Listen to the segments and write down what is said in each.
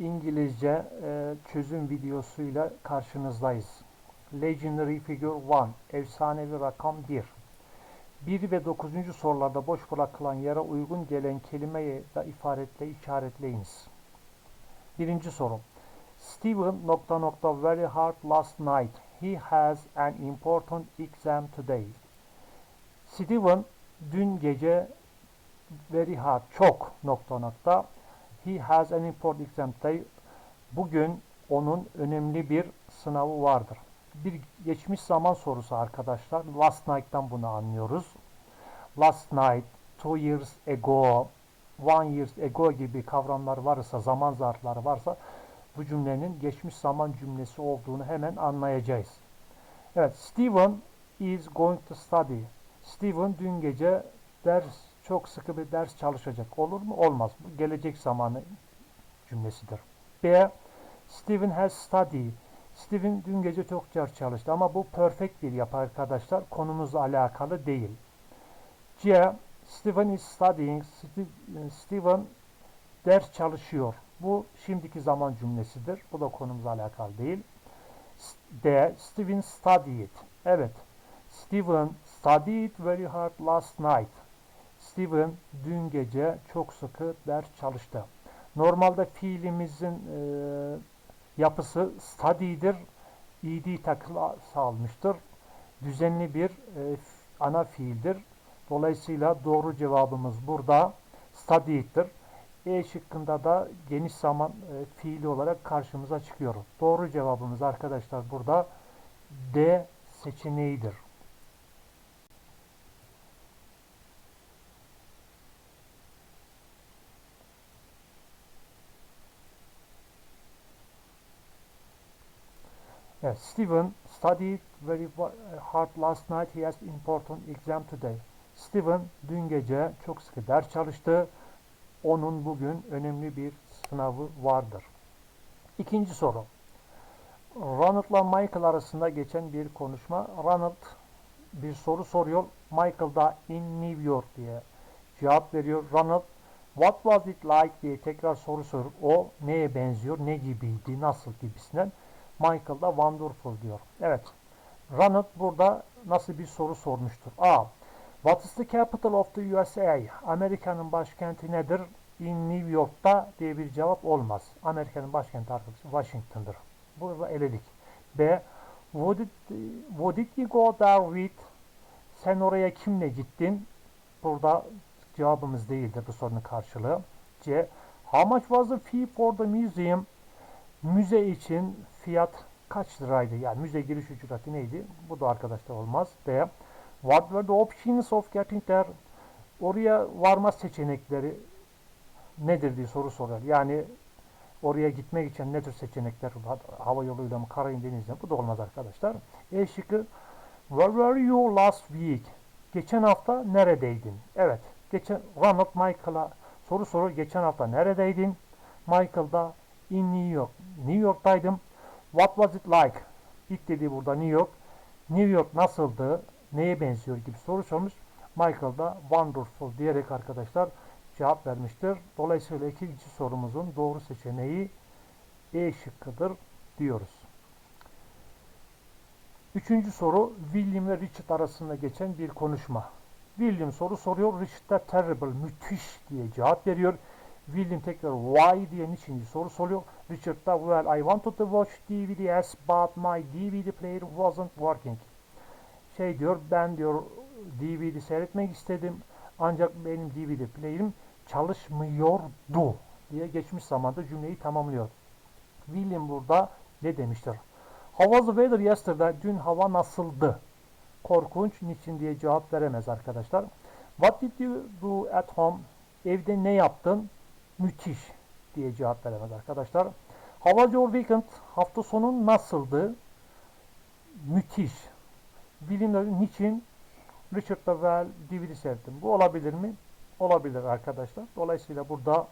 İngilizce e, çözüm videosuyla karşınızdayız. Legendary Figure 1, efsanevi rakam 1. 1 ve 9. sorularda boş bırakılan yere uygun gelen kelimeyi de ifaretle işaretleyiniz. Birinci soru. Steven nokta nokta very hard last night. He has an important exam today. Steven dün gece very hard çok nokta nokta he has an important exam today. Bugün onun önemli bir sınavı vardır. Bir geçmiş zaman sorusu arkadaşlar. Last night'tan bunu anlıyoruz. Last night, two years ago, one years ago gibi kavramlar varsa, zaman zarfları varsa bu cümlenin geçmiş zaman cümlesi olduğunu hemen anlayacağız. Evet, Steven is going to study. Steven dün gece ders çok sıkı bir ders çalışacak. Olur mu? Olmaz. Bu gelecek zamanı cümlesidir. B. Steven has studied. Steven dün gece çok ders çalıştı ama bu perfect bir yapı arkadaşlar. Konumuzla alakalı değil. C. Steven is studying. Steven ders çalışıyor. Bu şimdiki zaman cümlesidir. Bu da konumuzla alakalı değil. D. Steven studied. Evet. Steven studied very hard last night. Steven dün gece çok sıkı ders çalıştı. Normalde fiilimizin e, yapısı study'dir. ed takılı salmıştır. Düzenli bir e, ana fiildir. Dolayısıyla doğru cevabımız burada study'dir. E şıkkında da geniş zaman e, fiili olarak karşımıza çıkıyor. Doğru cevabımız arkadaşlar burada D seçeneğidir. Yes, Stephen studied very hard last night. He has important exam today. Stephen dün gece çok sıkı ders çalıştı. Onun bugün önemli bir sınavı vardır. İkinci soru. Ronald'la Michael arasında geçen bir konuşma. Ronald bir soru soruyor. Michael da in New York diye cevap veriyor. Ronald what was it like diye tekrar soru sorup o neye benziyor, ne gibiydi, nasıl gibisinden. Michael da wonderful diyor. Evet. Ronald burada nasıl bir soru sormuştur? A. What is the capital of the USA? Amerika'nın başkenti nedir? In New York'ta diye bir cevap olmaz. Amerika'nın başkenti arkadaşlar Washington'dır. Burada eledik. B. Would it, would it you go there with? Sen oraya kimle gittin? Burada cevabımız değildir bu sorunun karşılığı. C. How much was the fee for the museum? Müze için fiyat kaç liraydı? Yani müze giriş ücreti neydi? Bu da arkadaşlar olmaz. D. What were the options of getting there? Oraya varma seçenekleri nedir diye soru sorar. Yani oraya gitmek için ne tür seçenekler var? Hava yoluyla mı, karayın, denizle mi? Bu da olmaz arkadaşlar. E şıkkı Where were you last week? Geçen hafta neredeydin? Evet. Geçen Ronald Michael'a soru soru geçen hafta neredeydin? Michael da in New York. New York'taydım. What was it like? İlk dediği burada New York. New York nasıldı? Neye benziyor gibi soru sormuş. Michael da wonderful diyerek arkadaşlar cevap vermiştir. Dolayısıyla ikinci sorumuzun doğru seçeneği E şıkkıdır diyoruz. Üçüncü soru William ve Richard arasında geçen bir konuşma. William soru soruyor. Richard da terrible, müthiş diye cevap veriyor. William tekrar why diye niçin soru soruyor. Richard da well I wanted to watch DVDs but my DVD player wasn't working. Şey diyor ben diyor DVD seyretmek istedim ancak benim DVD player'im çalışmıyordu diye geçmiş zamanda cümleyi tamamlıyor. William burada ne demiştir? How was the weather yesterday? Dün hava nasıldı? Korkunç, niçin diye cevap veremez arkadaşlar. What did you do at home? Evde ne yaptın? Müthiş diye cevap veremez arkadaşlar. How was your weekend? Hafta sonu nasıldı? Müthiş. William niçin? Richard well DVD seyrettim. Bu olabilir mi? Olabilir arkadaşlar. Dolayısıyla burada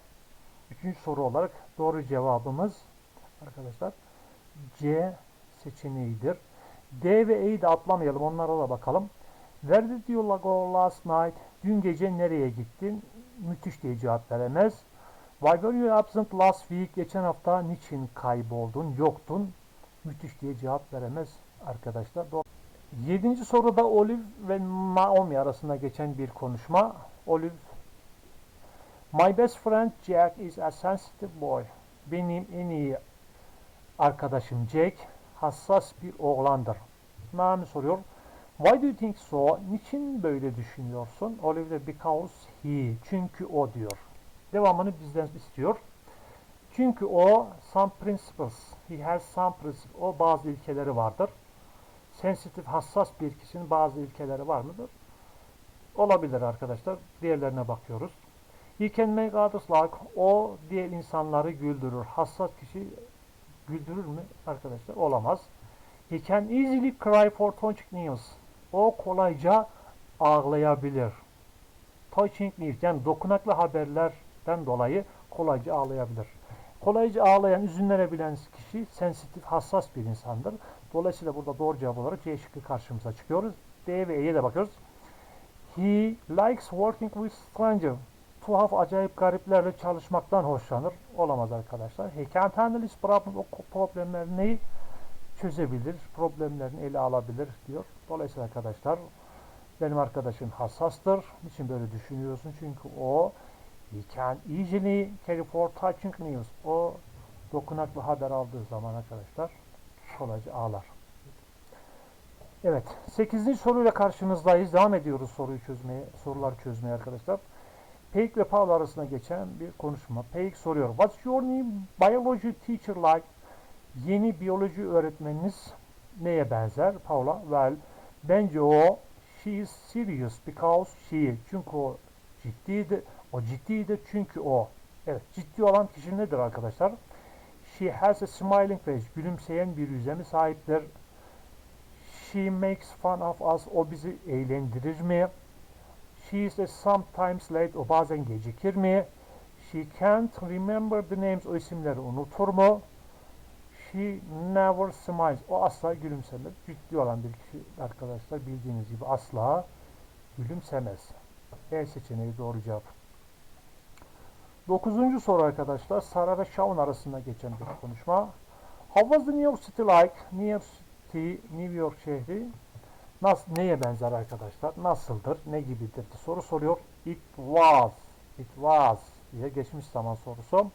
üçüncü soru olarak doğru cevabımız arkadaşlar C seçeneğidir. D ve E'yi de atlamayalım. Onlara da bakalım. Where did you go last night? Dün gece nereye gittin? Müthiş diye cevap veremez. Why were you absent last week? Geçen hafta niçin kayboldun, yoktun? Müthiş diye cevap veremez arkadaşlar. Doğru. Yedinci soruda Olive ve Naomi arasında geçen bir konuşma. Olive My best friend Jack is a sensitive boy. Benim en iyi arkadaşım Jack hassas bir oğlandır. Naomi soruyor. Why do you think so? Niçin böyle düşünüyorsun? Olive de because he. Çünkü o diyor. Devamını bizden istiyor. Çünkü o some principles. He has some principles. O bazı ilkeleri vardır. Sensitif, hassas bir kişinin bazı ilkeleri var mıdır? Olabilir arkadaşlar. Diğerlerine bakıyoruz. He can make others like. O diğer insanları güldürür. Hassas kişi güldürür mü arkadaşlar? Olamaz. He can easily cry for touching news. O kolayca ağlayabilir. Touching news yani dokunaklı haberlerden dolayı kolayca ağlayabilir. Kolayca ağlayan, üzünlenebilen kişi sensitif, hassas bir insandır. Dolayısıyla burada doğru cevap olarak C şıkkı karşımıza çıkıyoruz. D ve E'ye de bakıyoruz. He likes working with strangers. Tuhaf, acayip gariplerle çalışmaktan hoşlanır. Olamaz arkadaşlar. He can't handle his problem. O problemlerini çözebilir, problemlerini ele alabilir diyor. Dolayısıyla arkadaşlar benim arkadaşım hassastır. Niçin böyle düşünüyorsun? Çünkü o he can easily for touching news. O dokunaklı haber aldığı zaman arkadaşlar kolayca ağlar. Evet. 8. soruyla karşınızdayız. Devam ediyoruz soruyu çözmeye, soruları çözmeye arkadaşlar. Peik ve Paul arasında geçen bir konuşma. Peik soruyor. What's your new biology teacher like? Yeni biyoloji öğretmeniniz neye benzer? Paula, well, bence o she is serious because she. Çünkü o ciddiydi. O ciddiydi çünkü o. Evet, ciddi olan kişi nedir arkadaşlar? She has a smiling face. Gülümseyen bir yüze mi sahiptir? She makes fun of us. O bizi eğlendirir mi? She is a sometimes late. O bazen gecikir mi? She can't remember the names. O isimleri unutur mu? She never smiles. O asla gülümsemez. Ciddi olan bir kişi arkadaşlar bildiğiniz gibi asla gülümsemez. E seçeneği doğru cevap. Dokuzuncu soru arkadaşlar. Sara ve Shaun arasında geçen bir konuşma. How was the New York City like? New York City, New York şehri nasıl, neye benzer arkadaşlar? Nasıldır? Ne gibidir? Soru soruyor. It was. It was diye geçmiş zaman sorusu.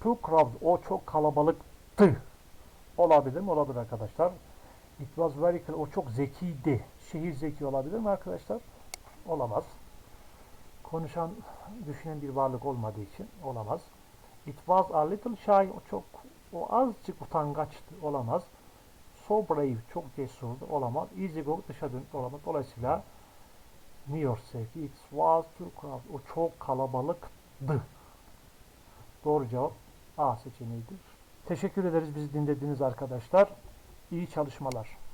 Too crowded. O çok kalabalıktı. Olabilir mi? Olabilir arkadaşlar. It was very clear. O çok zekiydi. Şehir zeki olabilir mi arkadaşlar? Olamaz. Konuşan, düşünen bir varlık olmadığı için olamaz. It was a little shy. O çok, o azıcık utangaçtı. Olamaz. So brave. Çok cesurdu. Olamaz. Easy go. Dışa dönük olamaz. Dolayısıyla New York sevki. It was too crowded. O çok kalabalıktı. Doğru cevap A seçeneğidir. Teşekkür ederiz bizi dinlediğiniz arkadaşlar. İyi çalışmalar.